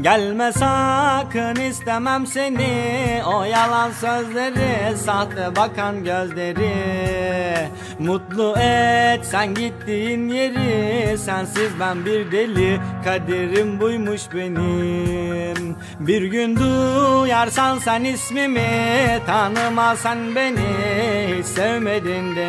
Gelme sakın istemem seni. O yalan sözleri Sahte bakan gözleri. Mutlu et sen gittiğin yeri. Sensiz ben bir deli Kaderim buymuş benim. Bir gün duyarsan sen ismimi Tanımasan beni. Hiç sevmedin de?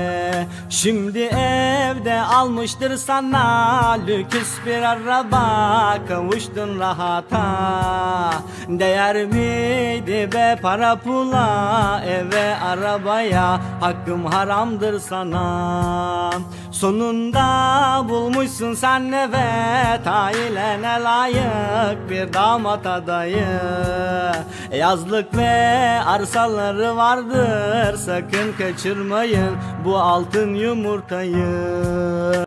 Şimdi evde almıştır sana lüks bir araba Kavuştun rahata. Değer miydi be para pula Eve arabaya? Hakkım haramdır sana. Sonunda bulmuşsun sen evet Ailene layık bir damat adayı Yazlık ve arsaları vardır Sakın kaçırmayın bu altın yumurtayı